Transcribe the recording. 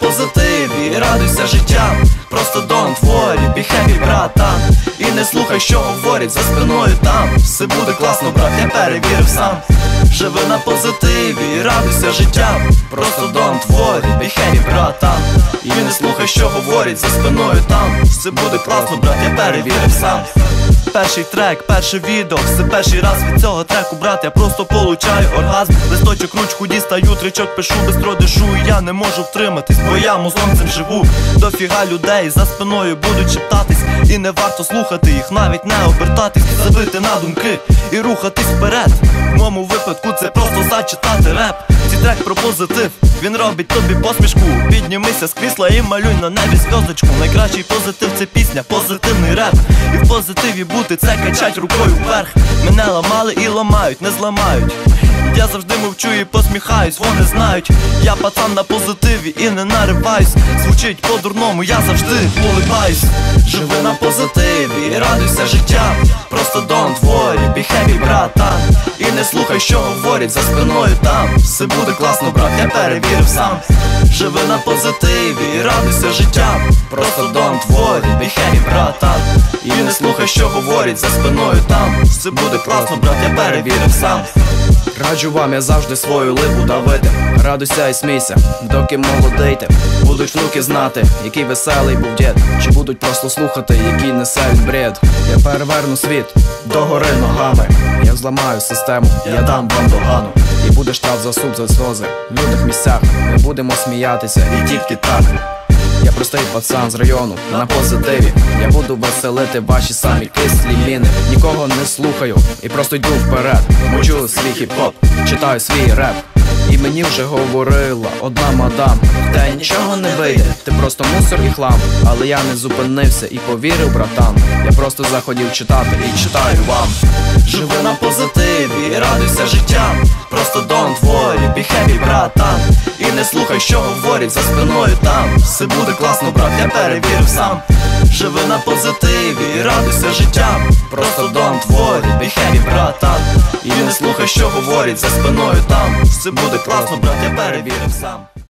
позитиві, радуйся життям, просто don't worry, be happy, братан. І не слухай, що говорять за спиною там. Все буде класно, брат, я перевірив сам. Живи на позитиві, радуйся життям, просто don't worry, be happy, братан. І не слухай, що говорять за спиною там. Все буде класно, брат, я перевірив сам Перший трек, перше відео, все перший раз від цього треку, брат, я просто получаю оргазм. Листочок, ручку дістаю, тричок пишу, бистро дишу І я не можу втриматись, бо я музлом цим живу. Дофіга людей за спиною будуть шептатись. І не варто слухати їх, навіть не обертатись. Забити на думки і рухатись вперед. В моєму випадку це просто зачитати реп трек про позитив, він робить тобі посмішку. Піднімися з крісла і малюй на небі зв'язочку. Найкращий позитив це пісня, позитивний реп. І в позитиві бути це качать рукою вверх. Мене ламали і ламають, не зламають. Я завжди мовчу і посміхаюсь, вони знають, я пацан на позитиві і не нариваюсь. Звучить по-дурному, я завжди улибаюсь Живи на позитиві, і радуйся життям не слухай, що говорять за спиною там. Все буде класно, брат, я перевірив сам. Живи на позитиві, і радуйся життям. Просто don't worry, be happy, братан І не слухай, що говорять за спиною там. Все буде класно, брат, я перевірив сам. Раджу вам, я завжди свою липу давити. Радуйся і смійся, доки молодийте. Будуть внуки знати, який веселий був дід. Чи будуть просто слухати, який несе він бред. Я переверну світ догори ногами. Я зламаю систему, я дам вам догану. І буде штраф за суп, за сльози в людних місцях. Ми будемо сміятися і тільки так. Я простий пацан з району на позитиві. Я буду веселити ваші самі кислі міни. Нікого не слухаю і просто йду вперед. Мочу свій хіп-хоп, читаю свій реп. І мені вже говорила одна мадам Та нічого не вийде, ти просто мусор і хлам Але я не зупинився і повірив, братан Я просто захотів читати і читаю вам. Живи на позитиві, радуйся життям. Просто don't worry, be happy, братан. І не слухай, що говорять за спиною там. Все буде класно, брат, я перевірив сам. Живи на позитиві, радуйся життям. Просто don't worry, be happy, братан слухай, що говорять за спиною там. Все буде класно, брат, я перевірив сам